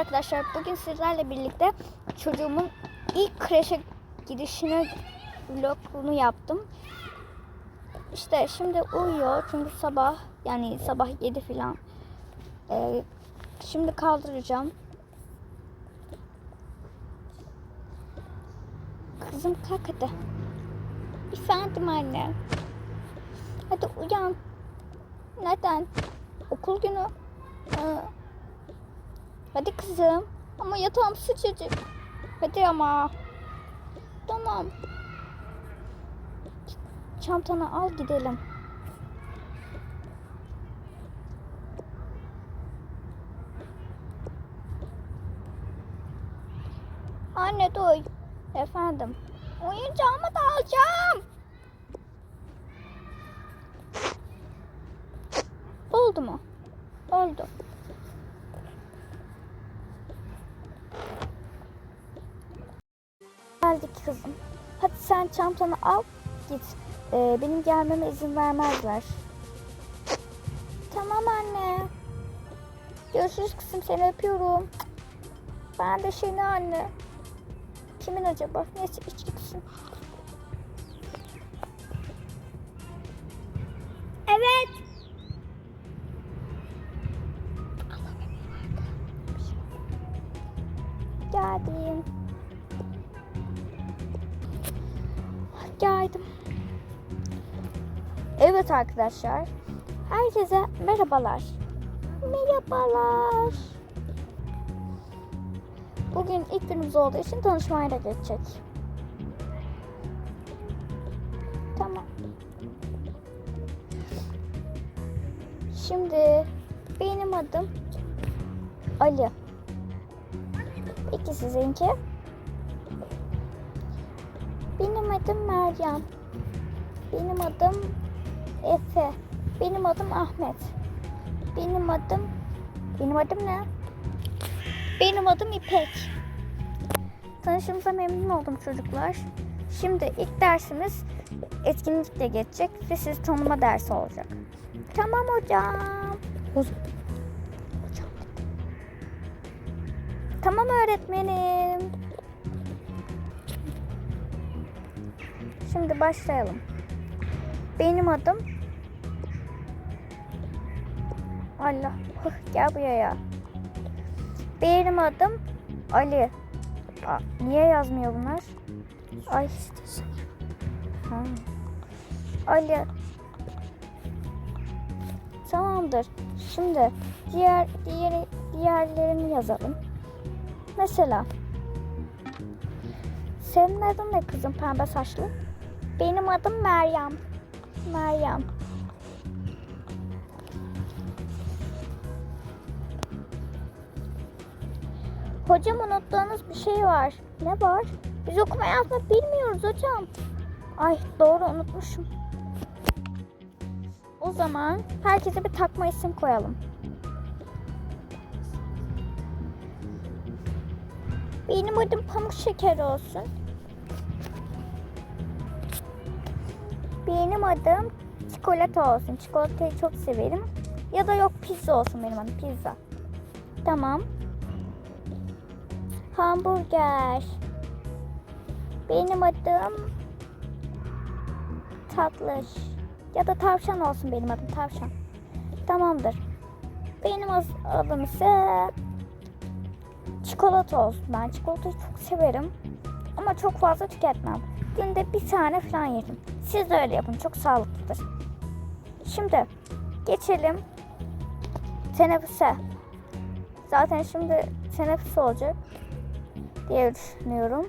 arkadaşlar. Bugün sizlerle birlikte çocuğumun ilk kreşe gidişini vlogunu yaptım. İşte şimdi uyuyor çünkü sabah yani sabah 7 falan. Ee, şimdi kaldıracağım. Kızım kalk hadi. Efendim anne. Hadi uyan. Neden? Okul günü. Ee, Hadi kızım. Ama yatağım sıcacık. Hadi ama. Tamam. Çantanı al gidelim. Anne duy. Efendim. Oyuncağımı da alacağım. Oldu mu? Sen çantanı al git. Ee, benim gelmeme izin vermezler. Tamam anne. Görüşürüz kızım seni öpüyorum. Ben de seni anne. Kimin acaba? Neyse iç gitsin. Evet. Evet arkadaşlar. Herkese merhabalar. Merhabalar. Bugün ilk günümüz olduğu için tanışmaya da geçecek. Tamam. Şimdi benim adım Ali. İki sizinki. Benim adım Meryem. Benim adım Efe. Benim adım Ahmet. Benim adım... Benim adım ne? Benim adım İpek. Tanışımıza memnun oldum çocuklar. Şimdi ilk dersimiz etkinlikle geçecek ve siz tanıma dersi olacak. Tamam hocam. Hocam. Tamam öğretmenim. Şimdi başlayalım. Benim adım Allah. Hıh, gel buraya. Benim adım Ali. Aa, niye yazmıyor bunlar? Ay. Ha. Ali. Tamamdır. Şimdi diğer diğer diğerlerini yazalım. Mesela senin adın ne kızım pembe saçlı? Benim adım Meryem. Meryem. Hocam unuttuğunuz bir şey var. Ne var? Biz okuma yazma bilmiyoruz hocam. Ay doğru unutmuşum. O zaman herkese bir takma isim koyalım. Benim adım Pamuk Şeker olsun. Benim adım çikolata olsun. Çikolatayı çok severim. Ya da yok pizza olsun benim adım pizza. Tamam. Hamburger. Benim adım tatlış. Ya da tavşan olsun benim adım tavşan. Tamamdır. Benim adım ise çikolata olsun. Ben çikolatayı çok severim. Ama çok fazla tüketmem. Günde bir tane falan yerim. Siz de öyle yapın. Çok sağlıklıdır. Şimdi geçelim teneffüse. Zaten şimdi teneffüs olacak diye düşünüyorum.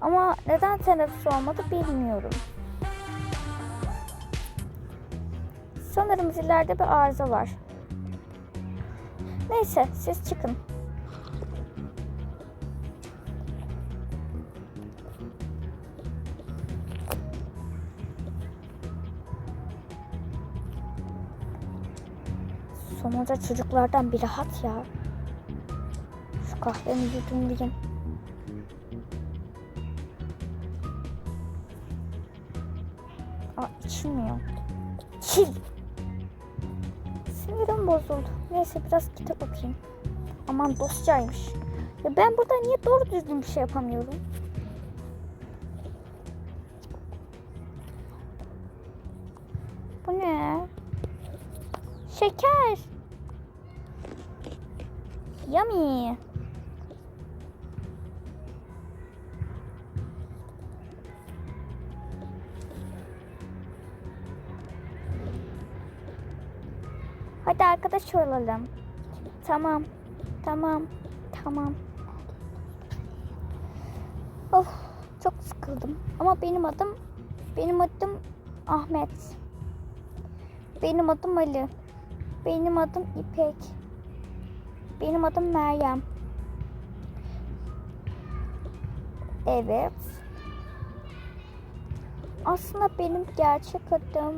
Ama neden teneffüs olmadı bilmiyorum. Sanırım zillerde bir arıza var. Neyse siz çıkın. Sonuca çocuklardan bir rahat ya. Şu kahvemi yudumlayayım. İçilmiyor. Çil. Sinirim bozuldu. Neyse biraz kitap okuyayım. Aman dostçaymış. Ya ben burada niye doğru düzgün bir şey yapamıyorum? Bu ne? Şeker. Yummy. Hadi arkadaş olalım. Tamam. Tamam. Tamam. Of çok sıkıldım. Ama benim adım benim adım Ahmet. Benim adım Ali. Benim adım İpek. Benim adım Meryem. Evet. Aslında benim gerçek adım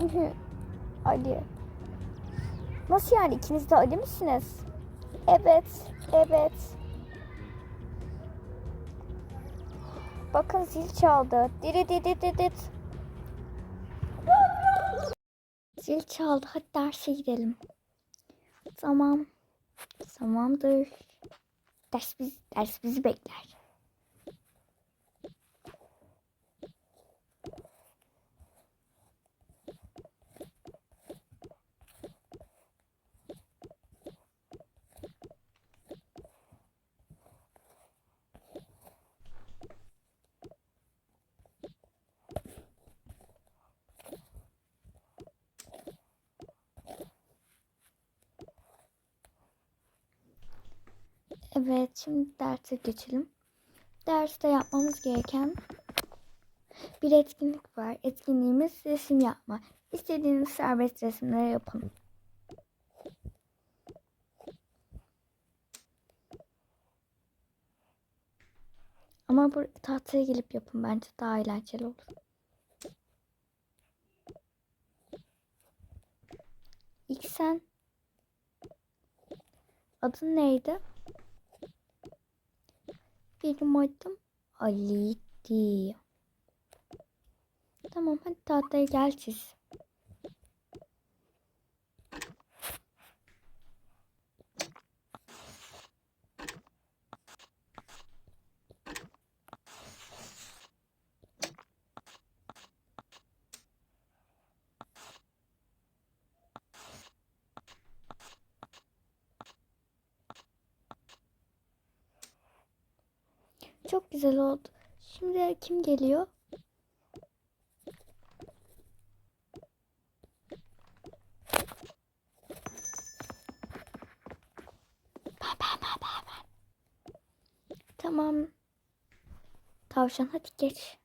Ali. Nasıl yani ikiniz de Ali misiniz? Evet, evet. Bakın zil çaldı. Diri diri diri Zil çaldı. Hadi derse gidelim. Tamam. Tamamdır. Ders, biz, ders bizi bekler. Evet, şimdi derse geçelim. Derste yapmamız gereken bir etkinlik var. Etkinliğimiz resim yapma. İstediğiniz serbest resimleri yapın. Ama bu tahtaya gelip yapın bence daha eğlenceli olur. İlk sen adın neydi? Benim adım Ali'di. Tamam hadi tahtaya gel çiz. Çok güzel oldu. Şimdi kim geliyor? Tamam. Tavşan hadi geç.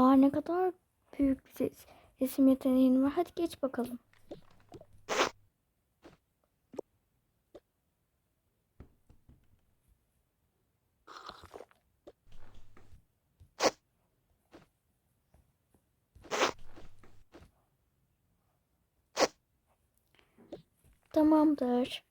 Aa ne kadar büyük bir ses- resim yeteneğin var. Hadi geç bakalım. Tamamdır.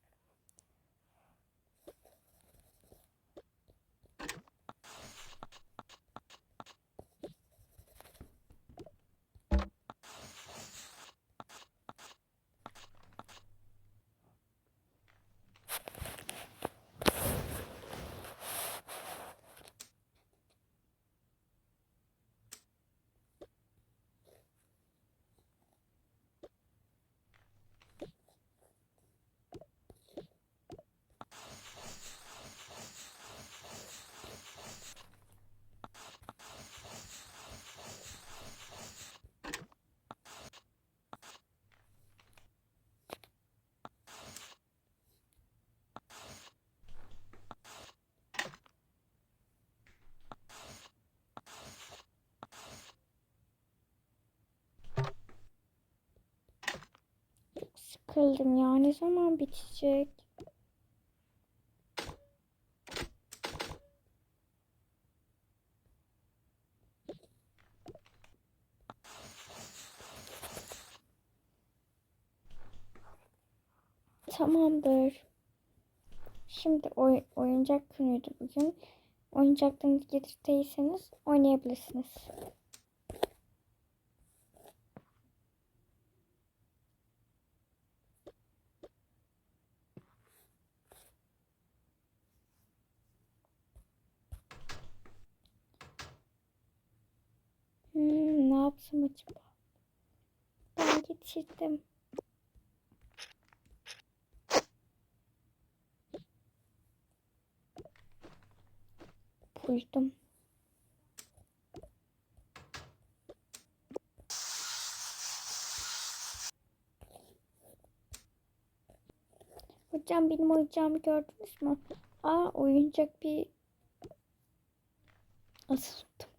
Sıkıldım ya. Ne zaman bitecek? Tamamdır. Şimdi oy oyuncak günüydü bugün. Oyuncaklarınızı getirdiyseniz oynayabilirsiniz. Hmm, ne yapsam acaba? Ben getirdim. Buldum. Hocam benim oyuncağımı gördünüz mü? Aa oyuncak bir... Unuttum?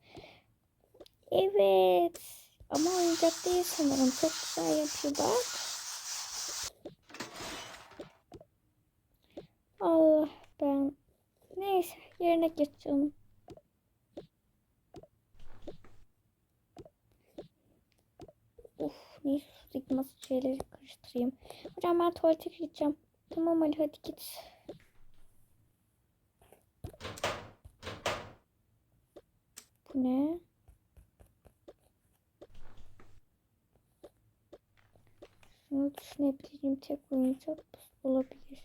Evet. Ama oyuncak değil sanırım. Çok güzel yapıyor bak. Allah ben. Neyse yerine geçelim. Uf neyse sürekli nasıl şeyleri karıştırayım. Hocam ben tuvalete gideceğim. Tamam Ali hadi git. Bu ne? Şunu düşünebileceğim tek oyuncak bu olabilir.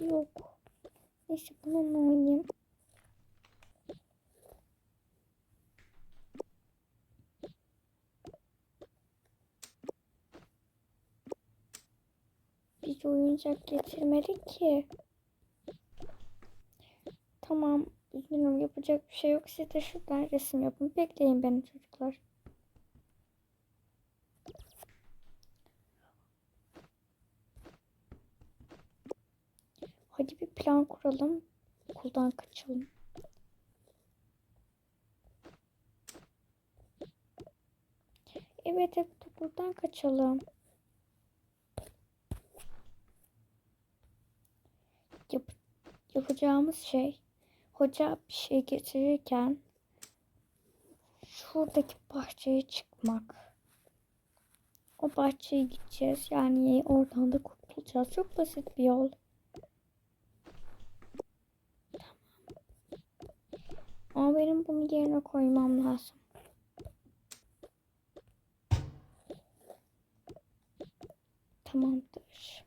Yok. Neyse bununla oynayayım. Biz oyuncak getirmedik ki. Tamam. Üzgünüm yapacak bir şey yok. Siz de şuradan resim yapın. Bekleyin beni çocuklar. Hadi bir plan kuralım. Okuldan kaçalım. Evet evet okuldan kaçalım. Yapacağımız şey hoca bir şey getirirken şuradaki bahçeye çıkmak. O bahçeye gideceğiz. Yani oradan da kurtulacağız. Çok basit bir yol. Ama benim bunu yerine koymam lazım. Tamamdır.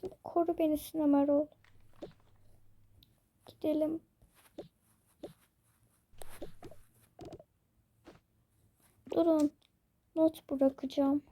Şimdi koru beni Sinem ol. Gidelim. Durun. Not bırakacağım.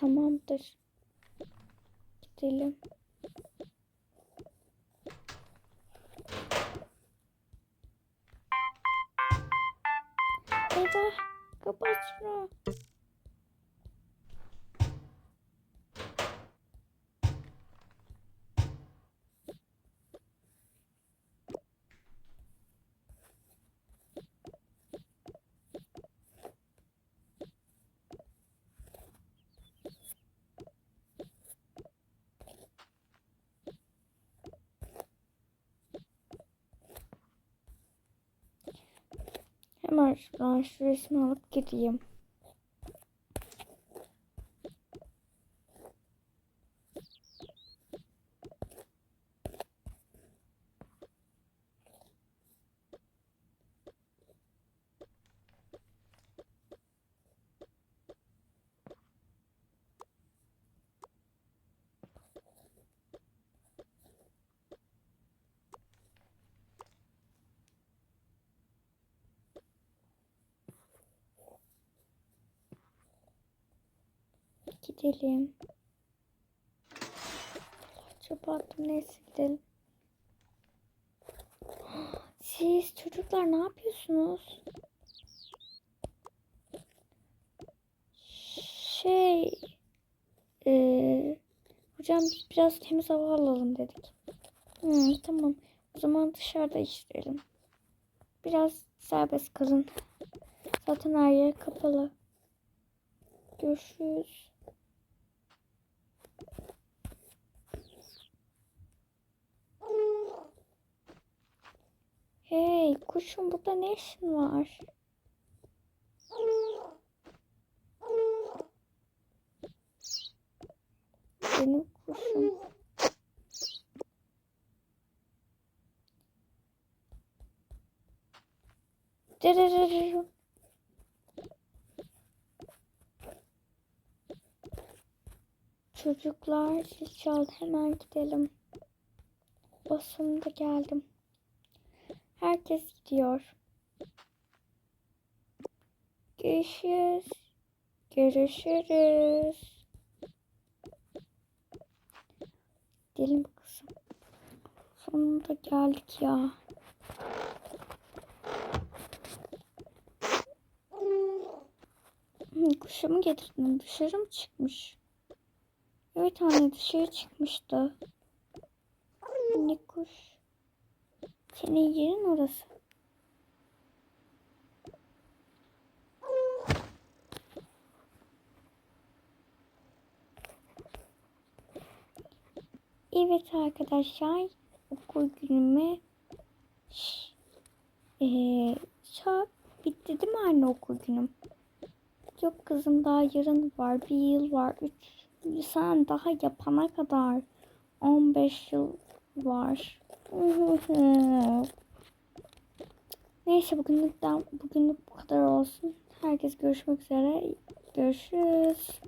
Tamamdır. Gidelim. Eyvah. Kapat şunu. Hemen şu resmi alıp gideyim. Gidelim. Çöpe attım neyse gidelim. Siz çocuklar ne yapıyorsunuz? Şey... eee, hocam biz biraz temiz hava alalım dedik. Hmm, tamam. O zaman dışarıda işleyelim. Biraz serbest kalın. Zaten her yer kapalı. Görüşürüz. Kuşum burada ne işin var? Benim kuşum. Dırırırırım. Çocuklar zil çaldı hemen gidelim. O sonunda geldim. Herkes gidiyor. Görüşürüz. Görüşürüz. Gidelim kızım. Sonunda geldik ya. Kuşumu getirdim. Dışarı mı çıkmış? Evet anne dışarı çıkmıştı. Ne kuş? Senin yerin orası. Evet arkadaşlar okul günüme ee, çak bitti değil mi anne okul günüm? Yok kızım daha yarın var bir yıl var üç sen daha yapana kadar 15 yıl var. Neyse bugünlükten bugünlük bu kadar olsun. Herkes görüşmek üzere. Görüşürüz.